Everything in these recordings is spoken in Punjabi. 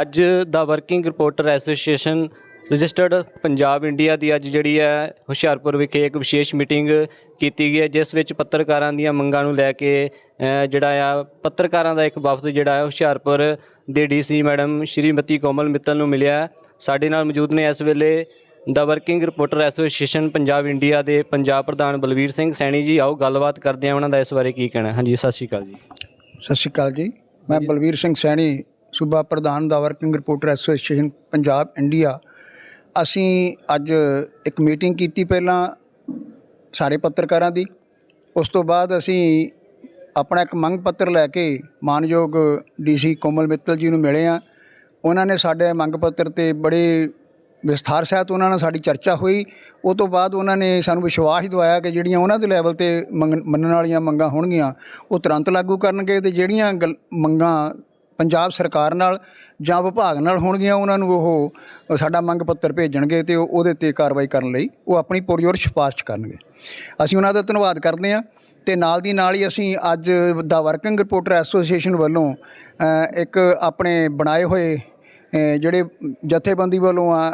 ਅੱਜ ਦਾ working reporter association registered Punjab India ਦੀ ਅੱਜ ਜਿਹੜੀ ਹੈ ਹੁਸ਼ਿਆਰਪੁਰ ਵਿਖੇ ਇੱਕ ਵਿਸ਼ੇਸ਼ ਮੀਟਿੰਗ ਕੀਤੀ ਗਈ ਹੈ, ਜਿਸ ਵਿੱਚ ਪੱਤਰਕਾਰਾਂ ਦੀਆਂ ਮੰਗਾਂ ਨੂੰ ਲੈ ਕੇ ਜਿਹੜਾ ਆ, ਪੱਤਰਕਾਰਾਂ ਦਾ ਇੱਕ ਵਫਦ ਜਿਹੜਾ ਹੈ ਹੁਸ਼ਿਆਰਪੁਰ ਦੇ ਡੀਸੀ ਮੈਡਮ ਸ਼੍ਰੀਮਤੀ ਕੋਮਲ ਮਿੱਤਲ ਨੂੰ ਮਿਲਿਆ ਸਾਡੇ ਨਾਲ ਮੌਜੂਦ ਨੇ ਇਸ ਵੇਲੇ ਦਾ working reporter association Punjab India ਦੇ ਪੰਜਾਬ ਪ੍ਰਧਾਨ ਬਲਵੀਰ ਸਿੰਘ ਸੈਣੀ ਜੀ। ਆਓ, ਗੱਲਬਾਤ ਕਰਦੇ ਹਾਂ ਉਹਨਾਂ ਦਾ ਇਸ ਬਾਰੇ ਕੀ ਕਹਿਣਾ ਹਾਂਜੀ, ਸਤਿ ਸ਼੍ਰੀ ਅਕਾਲ ਜੀ। ਸਤਿ ਸ਼੍ਰੀ ਅਕਾਲ ਜੀ। ਮੈਂ ਬਲਵੀਰ ਸਿੰਘ ਸੈਣੀ ਸੂਬਾ ਪ੍ਰਧਾਨ ਦਾ working reporter association Punjab India ਅਸੀਂ ਅੱਜ ਇੱਕ ਮੀਟਿੰਗ ਕੀਤੀ ਪਹਿਲਾਂ ਸਾਰੇ ਪੱਤਰਕਾਰਾਂ ਦੀ। ਉਸ ਤੋਂ ਬਾਅਦ ਅਸੀਂ ਆਪਣਾ ਇੱਕ ਮੰਗ ਪੱਤਰ ਲੈ ਕੇ ਮਾਨਯੋਗ ਡੀਸੀ ਕੋਮਲ ਮਿੱਤਲ ਜੀ ਨੂੰ ਮਿਲੇ ਆ ਉਹਨਾਂ ਨੇ ਸਾਡੇ ਮੰਗ ਪੱਤਰ ਤੇ ਬੜੇ ਵਿਸਥਾਰ ਸਹਿਤ ਉਹਨਾਂ ਨਾਲ ਸਾਡੀ ਚਰਚਾ ਹੋਈ। ਉਹ ਤੋਂ ਬਾਅਦ ਉਹਨਾਂ ਨੇ ਸਾਨੂੰ ਵਿਸ਼ਵਾਸ ਦਿਵਾਇਆ ਕਿ ਜਿਹੜੀਆਂ ਉਹਨਾਂ ਦੇ ਲੈਵਲ ਤੇ ਮੰਗ- ਮੰਨਣ ਵਾਲੀਆਂ ਮੰਗਾਂ ਹੋਣਗੀਆਂ, ਉਹ ਤੁਰੰਤ ਲਾਗੂ ਕਰਨਗੇ ਤੇ ਜਿਹੜੀਆਂ ਗੱਲ- ਮੰਗਾਂ ਪੰਜਾਬ ਸਰਕਾਰ ਨਾਲ ਜਾਂ ਵਿਭਾਗ ਨਾਲ ਹੋਣਗੀਆਂ ਉਹਨਾਂ ਨੂੰ ਉਹ ਸਾਡਾ ਮੰਗ ਪੱਤਰ ਭੇਜਣਗੇ ਤੇ ਉਹਦੇ ਤੇ ਕਾਰਵਾਈ ਕਰਨ ਲਈ ਉਹ ਆਪਣੀ ਪੁਰਜੋਰ ਸਿਫਾਰਿਸ਼ ਕਰਨਗੇ। ਅਸੀਂ ਉਹਨਾਂ ਦਾ ਧੰਨਵਾਦ ਕਰਦੇ ਹਾਂ ਤੇ ਨਾਲ ਦੀ ਨਾਲ ਹੀ ਅਸੀਂ ਅੱਜ ਦਾ ਵਰਕਿੰਗ ਰਿਪੋਰਟਰ ਐਸੋਸੀਏਸ਼ਨ ਵੱਲੋਂ ਇੱਕ ਆਪਣੇ ਬਣਾਏ ਹੋਏ ਜਿਹੜੇ ਜਥੇਬੰਦੀ ਵੱਲੋਂ ਆ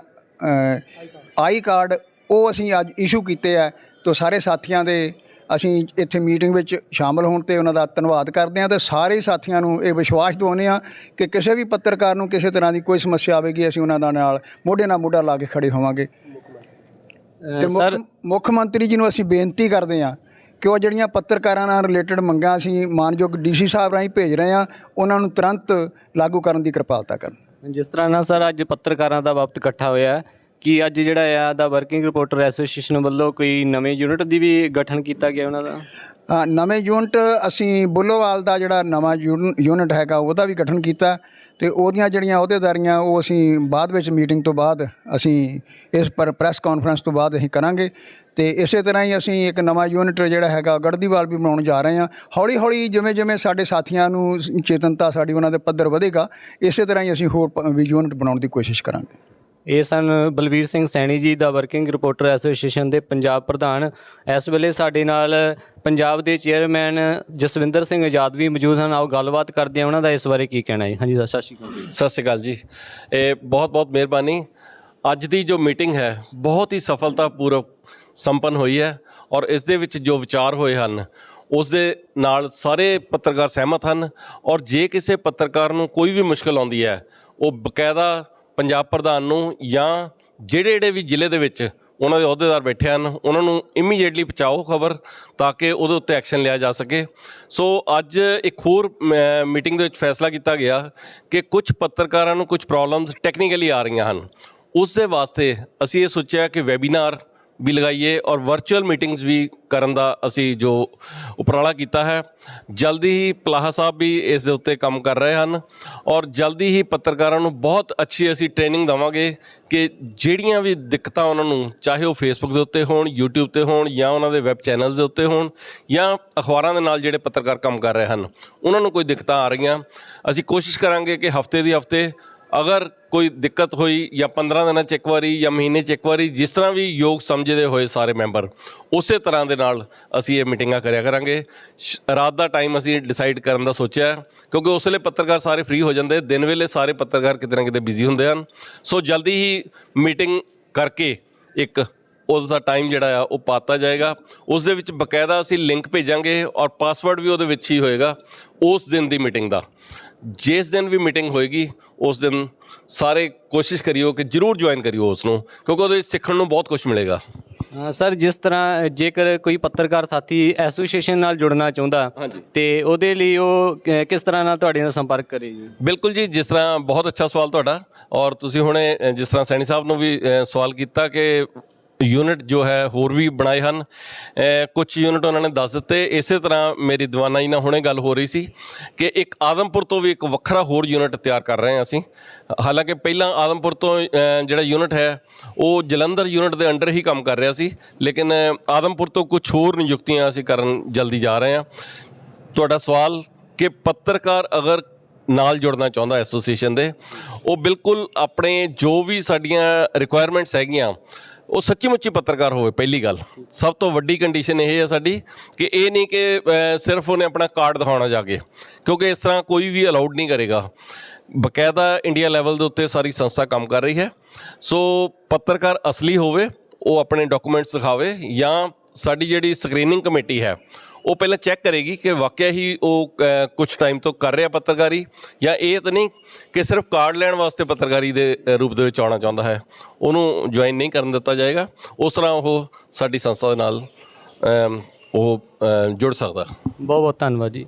ਆਈ ਕਾਰਡ ਉਹ ਅਸੀਂ ਅੱਜ ਇਸ਼ੂ ਕੀਤੇ ਆ, ਤੋਂ ਸਾਰੇ ਸਾਥੀਆਂ ਦੇ ਅਸੀਂ ਇੱਥੇ ਮੀਟਿੰਗ ਵਿੱਚ ਸ਼ਾਮਲ ਹੋਣ ਤੇ ਉਹਨਾਂ ਦਾ ਧੰਨਵਾਦ ਕਰਦੇ ਹਾਂ ਤੇ ਸਾਰੇ ਸਾਥੀਆਂ ਨੂੰ ਇਹ ਵਿਸ਼ਵਾਸ ਦਿਵਾਉਂਦੇ ਹਾਂ ਕਿ ਕਿਸੇ ਵੀ ਪੱਤਰਕਾਰ ਨੂੰ ਕਿਸੇ ਤਰ੍ਹਾਂ ਦੀ ਕੋਈ ਸਮੱਸਿਆ ਆਵੇਗੀ ਅਸੀਂ ਉਹਨਾਂ ਦਾ ਨਾਲ ਮੋਢੇ ਨਾਲ ਮੋਢਾ ਲਾ ਕੇ ਖੜੇ ਹੋਵਾਂਗੇ। ਤੇ ਸਰ ਮੁੱਖ ਮੁੱਖ ਮੰਤਰੀ ਜੀ ਨੂੰ ਅਸੀਂ ਬੇਨਤੀ ਕਰਦੇ ਹਾਂ ਕਿ ਉਹ ਜਿਹੜੀਆਂ ਪੱਤਰਕਾਰਾਂ ਨਾਲ ਰਿਲੇਟਡ ਮੰਗਾਂ ਅਸੀਂ ਮਾਨਯੋਗ ਡੀਸੀ ਸਾਹਿਬ ਰਾਹੀਂ ਭੇਜ ਰਹੇ ਹਾਂ ਉਹਨਾਂ ਨੂੰ ਤੁਰੰਤ ਲਾਗੂ ਕਰਨ ਦੀ ਕਿਰਪਾਲਤਾ ਕਰਨ। ਜਿਸ ਤਰ੍ਹਾਂ ਨਾਲ ਸਰ ਅੱਜ ਪੱਤਰਕਾਰਾਂ ਦਾ ਵਕਤ ਇਕੱਠਾ ਹੋਇਆ ਹੈ ਕੀ ਅੱਜ ਜਿਹੜਾ ਆ ਦਾ ਵਰਕਿੰਗ ਰਿਪੋਰਟਰ ਐਸੋਸੀਏਸ਼ਨ ਵੱਲੋਂ ਕੋਈ ਨਵੇਂ ਯੂਨਿਟ ਦੀ ਵੀ ਗਠਨ ਕੀਤਾ ਗਿਆ ਉਹਨਾਂ ਦਾ? ਹਾਂ, ਨਵੇਂ ਯੂਨਿਟ ਅਸੀਂ ਬੁੱਲੋਵਾਲ ਦਾ ਜਿਹੜਾ ਨਵਾਂ ਯੂਨ- ਯੂਨਿਟ ਹੈਗਾ ਉਹਦਾ ਵੀ ਗਠਨ ਕੀਤਾ ਤੇ ਉਹਦੀਆਂ ਜਿਹੜੀਆਂ ਅਹੁਦੇਦਾਰੀਆਂ ਉਹ ਅਸੀਂ ਬਾਅਦ ਵਿੱਚ ਮੀਟਿੰਗ ਤੋਂ ਬਾਅਦ ਅਸੀਂ ਇਸ ਪਰ ਪ੍ਰੈਸ ਕਾਨਫਰੰਸ ਤੋਂ ਬਾਅਦ ਅਸੀਂ ਕਰਾਂਗੇ ਤੇ ਇਸੇ ਤਰ੍ਹਾਂ ਹੀ ਅਸੀਂ ਇੱਕ ਨਵਾਂ ਯੂਨਿਟ ਜਿਹੜਾ ਹੈਗਾ ਗੜਦੀਵਾਲ ਵੀ ਬਣਾਉਣ ਜਾ ਰਹੇ ਹਾਂ। ਹੌਲੀ ਹੌਲੀ ਜਿਵੇਂ ਜਿਵੇਂ ਸਾਡੇ ਸਾਥੀਆਂ ਨੂੰ ਚੇਤਨਤਾ ਸਾਡੀ ਉਹਨਾਂ ਦੇ ਪੱਧਰ ਵਧੇਗਾ ਇਸੇ ਤਰ੍ਹਾਂ ਹੀ ਅਸੀਂ ਹੋਰ ਪ- ਵੀ ਯੂਨਿਟ ਬਣਾਉਣ ਦੀ ਕੋਸ਼ਿਸ਼ ਕਰਾਂਗੇ। ਇਹ ਸਨ ਬਲਵੀਰ ਸਿੰਘ ਸੈਣੀ ਜੀ ਦਾ ਵਰਕਿੰਗ ਰਿਪੋਰਟਰ ਐਸੋਸੀਏਸ਼ਨ ਦੇ ਪੰਜਾਬ ਪ੍ਰਧਾਨ। ਇਸ ਵੇਲੇ ਸਾਡੇ ਨਾਲ ਪੰਜਾਬ ਦੇ ਚੇਅਰਮੈਨ ਜਸਵਿੰਦਰ ਸਿੰਘ ਆਜ਼ਾਦ ਵੀ ਮੌਜੂਦ ਹਨ। ਆਓ ਗੱਲਬਾਤ ਕਰਦੇ ਹਾਂ ਉਹਨਾਂ ਦਾ ਇਸ ਬਾਰੇ ਕੀ ਕਹਿਣਾ ਹੈ। ਹਾਂਜੀ, ਸਤਿ ਸ਼੍ਰੀ ਅਕਾਲ ਸਤਿ ਸ਼੍ਰੀ ਅਕਾਲ ਜੀ। ਇਹ ਬਹੁਤ ਬਹੁਤ ਮਿਹਰਬਾਨੀ। ਅੱਜ ਦੀ ਜੋ ਮੀਟਿੰਗ ਹੈ, ਬਹੁਤ ਹੀ ਸਫਲਤਾਪੂਰਵਕ ਸੰਪੰਨ ਹੋਈ ਹੈ ਔਰ ਇਸ ਦੇ ਵਿੱਚ ਜੋ ਵਿਚਾਰ ਹੋਏ ਹਨ, ਉਸ ਦੇ ਨਾਲ ਸਾਰੇ ਪੱਤਰਕਾਰ ਸਹਿਮਤ ਹਨ ਔਰ ਜੇ ਕਿਸੇ ਪੱਤਰਕਾਰ ਨੂੰ ਕੋਈ ਵੀ ਮੁਸ਼ਕਲ ਆਉਂਦੀ ਹੈ, ਉਹ ਬਕਾਇਦਾ ਪੰਜਾਬ ਪ੍ਰਧਾਨ ਨੂੰ ਜਾਂ ਜਿਹੜੇ ਜਿਹੜੇ ਵੀ ਜ਼ਿਲ੍ਹੇ ਦੇ ਵਿੱਚ ਉਹਨਾਂ ਦੇ ਅਹੁਦੇਦਾਰ ਬੈਠੇ ਹਨ, ਉਹਨਾਂ ਨੂੰ ਇਮੀਡੀਏਟਲੀ ਪਹੁੰਚਾਓ ਖਬਰ ਤਾਂ ਕਿ ਉਹਦੇ ਉੱਤੇ ਐਕਸ਼ਨ ਲਿਆ ਜਾ ਸਕੇ। ਸੋ ਅੱਜ ਇੱਕ ਹੋਰ ਮੀਟਿੰਗ ਦੇ ਵਿੱਚ ਫੈਸਲਾ ਕੀਤਾ ਗਿਆ ਕਿ ਕੁਝ ਪੱਤਰਕਾਰਾਂ ਨੂੰ ਕੁਝ ਪ੍ਰੋਬਲਮਸ ਟੈਕਨੀਕਲੀ ਆ ਰਹੀਆਂ ਹਨ। ਉਸ ਦੇ ਵਾਸਤੇ ਅਸੀਂ ਇਹ ਸੋਚਿਆ ਕਿ ਵੈਬੀਨਾਰ ਵੀ ਲਗਾਈਏ ਔਰ ਵਰਚੁਅਲ ਮੀਟਿੰਗਸ ਵੀ ਕਰਨ ਦਾ ਅਸੀਂ ਜੋ ਉਪਰਾਲਾ ਕੀਤਾ ਹੈ, ਜਲਦੀ ਹੀ ਪਲਾਹਾ ਸਾਹਿਬ ਵੀ ਇਸ ਦੇ ਉੱਤੇ ਕੰਮ ਕਰ ਰਹੇ ਹਨ ਔਰ ਜਲਦੀ ਹੀ ਪੱਤਰਕਾਰਾਂ ਨੂੰ ਬਹੁਤ ਅੱਛੀ ਅਸੀਂ ਟ੍ਰੇਨਿੰਗ ਦਵਾਂਗੇ ਕਿ ਜਿਹੜੀਆਂ ਵੀ ਦਿੱਕਤਾਂ ਉਹਨਾਂ ਨੂੰ, ਚਾਹੇ ਉਹ ਫੇਸਬੁੱਕ ਦੇ ਉੱਤੇ ਹੋਣ, YouTube ਤੇ ਹੋਣ ਜਾਂ ਉਹਨਾਂ ਦੇ ਵੈਬ ਚੈਨਲਸ ਦੇ ਉੱਤੇ ਹੋਣ ਜਾਂ ਅਖਬਾਰਾਂ ਦੇ ਨਾਲ ਜਿਹੜੇ ਪੱਤਰਕਾਰ ਕੰਮ ਕਰ ਰਹੇ ਹਨ, ਉਹਨਾਂ ਨੂੰ ਕੋਈ ਦਿੱਕਤਾਂ ਆ ਰਹੀਆਂ। ਅਸੀਂ ਕੋਸ਼ਿਸ਼ ਕਰਾਂਗੇ ਕਿ ਹਫ਼ਤੇ ਦੀ ਹਫ਼ਤੇ ਅਗਰ ਕੋਈ ਦਿੱਕਤ ਹੋਈ ਜਾਂ 15 ਦਿਨਾਂ ਚ ਇੱਕ ਵਾਰੀ ਜਾਂ ਮਹੀਨੇ ਚ ਇੱਕ ਵਾਰੀ, ਜਿਸ ਤਰ੍ਹਾਂ ਵੀ ਯੋਗ ਸਮਝਦੇ ਹੋਏ ਸਾਰੇ ਮੈਂਬਰ, ਉਸੇ ਤਰ੍ਹਾਂ ਦੇ ਨਾਲ ਅਸੀਂ ਇਹ ਮੀਟਿੰਗਾਂ ਕਰਿਆ ਕਰਾਂਗੇ। ਸ਼- ਰਾਤ ਦਾ ਟਾਈਮ ਅਸੀਂ ਡਿਸਾਈਡ ਕਰਨ ਦਾ ਸੋਚਿਆ ਕਿਉਂਕਿ ਉਸ ਵੇਲੇ ਪੱਤਰਕਾਰ ਸਾਰੇ ਫ੍ਰੀ ਹੋ ਜਾਂਦੇ, ਦਿਨ ਵੇਲੇ ਸਾਰੇ ਪੱਤਰਕਾਰ ਕਿਤੇ ਨਾ ਕਿਤੇ ਬਿਜ਼ੀ ਹੁੰਦੇ ਹਨ। ਸੋ ਜਲਦੀ ਹੀ ਮੀਟਿੰਗ ਕਰਕੇ ਇੱਕ ਉਸ ਦਾ ਟਾਈਮ ਜਿਹੜਾ ਆ, ਉਹ ਪਾਤਾ ਜਾਏਗਾ। ਉਸ ਦੇ ਵਿੱਚ ਬਕਾਇਦਾ ਅਸੀਂ ਲਿੰਕ ਭੇਜਾਂਗੇ ਔਰ ਪਾਸਵਰਡ ਵੀ ਉਹਦੇ ਵਿੱਚ ਹੀ ਹੋਏਗਾ, ਉਸ ਦਿਨ ਦੀ ਮੀਟਿੰਗ ਦਾ। ਜਿਸ ਦਿਨ ਵੀ ਮੀਟਿੰਗ ਹੋਏਗੀ ਉਸ ਦਿਨ ਸਾਰੇ ਕੋਸ਼ਿਸ਼ ਕਰਿਓ ਕਿ ਜਰੂਰ ਜੁਆਇਨ ਕਰਿਓ ਉਸ ਨੂੰ ਕਿਉਂਕਿ ਉਹਦੇ ਵਿੱਚ ਸਿੱਖਣ ਨੂੰ ਬਹੁਤ ਕੁਝ ਮਿਲੇਗਾ ਸਰ ਜਿਸ ਤਰ੍ਹਾਂ ਜੇਕਰ ਕੋਈ ਪੱਤਰਕਾਰ ਸਾਥੀ ਐਸੋਸੀਏਸ਼ਨ ਨਾਲ ਜੁੜਨਾ ਚਾਹੁੰਦਾ। ਤੇ ਉਹਦੇ ਲਈ ਉਹ ਕਿਸ ਤਰ੍ਹਾਂ ਨਾਲ ਤੁਹਾਡੇ ਨਾਲ ਸੰਪਰਕ ਕਰੇ ਜੀ ਬਿਲਕੁਲ ਜੀ ਜਿਸ ਤਰ੍ਹਾਂ ਬਹੁਤ ਅੱਛਾ ਸਵਾਲ ਤੁਹਾਡਾ ਔਰ ਤੁਸੀਂ ਹੁਣੇ ਜਿਸ ਤਰ੍ਹਾਂ ਸੈਣੀ ਸਾਹਿਬ ਨੂੰ ਵੀ ਸਵਾਲ ਕੀਤਾ ਕਿ ਯੂਨਿਟ ਜੋ ਹੈ ਹੋਰ ਵੀ ਬਣਾਏ ਹਨ। ਕੁਝ ਯੂਨਿਟ ਉਹਨਾਂ ਨੇ ਦੱਸ ਦਿੱਤੇ। ਇਸੇ ਤਰ੍ਹਾਂ ਮੇਰੀ ਦੀਵਾਨਾ ਜੀ ਨਾਲ ਹੁਣੇ ਗੱਲ ਹੋ ਰਹੀ ਸੀ ਕਿ ਇੱਕ ਆਦਮਪੁਰ ਤੋਂ ਵੀ ਇੱਕ ਵੱਖਰਾ ਹੋਰ ਯੂਨਿਟ ਤਿਆਰ ਕਰ ਰਹੇ ਹਾਂ ਅਸੀਂ। ਹਾਲਾਂਕਿ ਪਹਿਲਾਂ ਆਦਮਪੁਰ ਤੋਂ ਜਿਹੜਾ ਯੂਨਿਟ ਹੈ, ਉਹ ਜਲੰਧਰ ਯੂਨਿਟ ਦੇ ਅੰਡਰ ਹੀ ਕੰਮ ਕਰ ਰਿਹਾ ਸੀ। ਲੇਕਿਨ ਆਦਮਪੁਰ ਤੋਂ ਕੁਝ ਹੋਰ ਨਿਯੁਕਤੀਆਂ ਅਸੀਂ ਕਰਨ ਜਲਦੀ ਜਾ ਰਹੇ ਹਾਂ। ਤੁਹਾਡਾ ਸਵਾਲ ਕਿ ਪੱਤਰਕਾਰ ਅਗਰ ਨਾਲ ਜੁੜਨਾ ਚਾਹੁੰਦਾ ਐਸੋਸੀਏਸ਼ਨ ਦੇ, ਉਹ ਬਿਲਕੁਲ ਆਪਣੇ ਜੋ ਵੀ ਸਾਡੀਆਂ ਰਿਕੁਆਇਰਮੈਂਟਸ ਹੈਗੀਆਂ ਉਹ ਸੱਚੀ ਮੁੱਚੀ ਪੱਤਰਕਾਰ ਹੋਵੇ, ਪਹਿਲੀ ਗੱਲ। ਸਭ ਤੋਂ ਵੱਡੀ ਕੰਡੀਸ਼ਨ ਇਹ ਹੈ ਸਾਡੀ ਕਿ ਇਹ ਨਹੀਂ ਕਿ ਸਿਰਫ ਉਹਨੇ ਆਪਣਾ ਕਾਰਡ ਦਿਖਾਉਣਾ ਜਾ ਕੇ। ਕਿਉਂਕਿ ਇਸ ਤਰ੍ਹਾਂ ਕੋਈ ਵੀ ਅਲਾਉਡ ਨਹੀਂ ਕਰੇਗਾ। ਬਕਾਇਦਾ ਇੰਡੀਆ ਲੈਵਲ ਦੇ ਉੱਤੇ ਸਾਰੀ ਸੰਸਥਾ ਕੰਮ ਕਰ ਰਹੀ ਹੈ। ਸੋ ਪੱਤਰਕਾਰ ਅਸਲੀ ਹੋਵੇ, ਉਹ ਆਪਣੇ ਡਾਕੂਮੈਂਟਸ ਦਿਖਾਵੇ ਜਾਂ ਸਾਡੀ ਜਿਹੜੀ ਸਕਰੀਨਿੰਗ ਕਮੇਟੀ ਹੈ, ਉਹ ਪਹਿਲਾਂ ਚੈੱਕ ਕਰੇਗੀ ਕਿ ਵਾਕਿਆ ਹੀ ਉਹ ਕੁਝ ਟਾਈਮ ਤੋਂ ਕਰ ਰਿਹਾ ਪੱਤਰਕਾਰੀ ਜਾਂ ਇਹ ਤਾਂ ਨਹੀਂ ਕਿ ਸਿਰਫ ਕਾਰਡ ਲੈਣ ਵਾਸਤੇ ਪੱਤਰਕਾਰੀ ਦੇ ਰੂਪ ਦੇ ਵਿੱਚ ਆਉਣਾ ਚਾਹੁੰਦਾ ਹੈ। ਉਹਨੂੰ ਜੁਆਇਨ ਨਹੀਂ ਕਰਨ ਦਿੱਤਾ ਜਾਏਗਾ। ਉਸ ਤਰ੍ਹਾਂ ਉਹ ਸਾਡੀ ਸੰਸਥਾ ਦੇ ਨਾਲ ਉਹ ਜੁੜ ਸਕਦਾ। ਬਹੁਤ ਬਹੁਤ ਧੰਨਵਾਦ ਜੀ।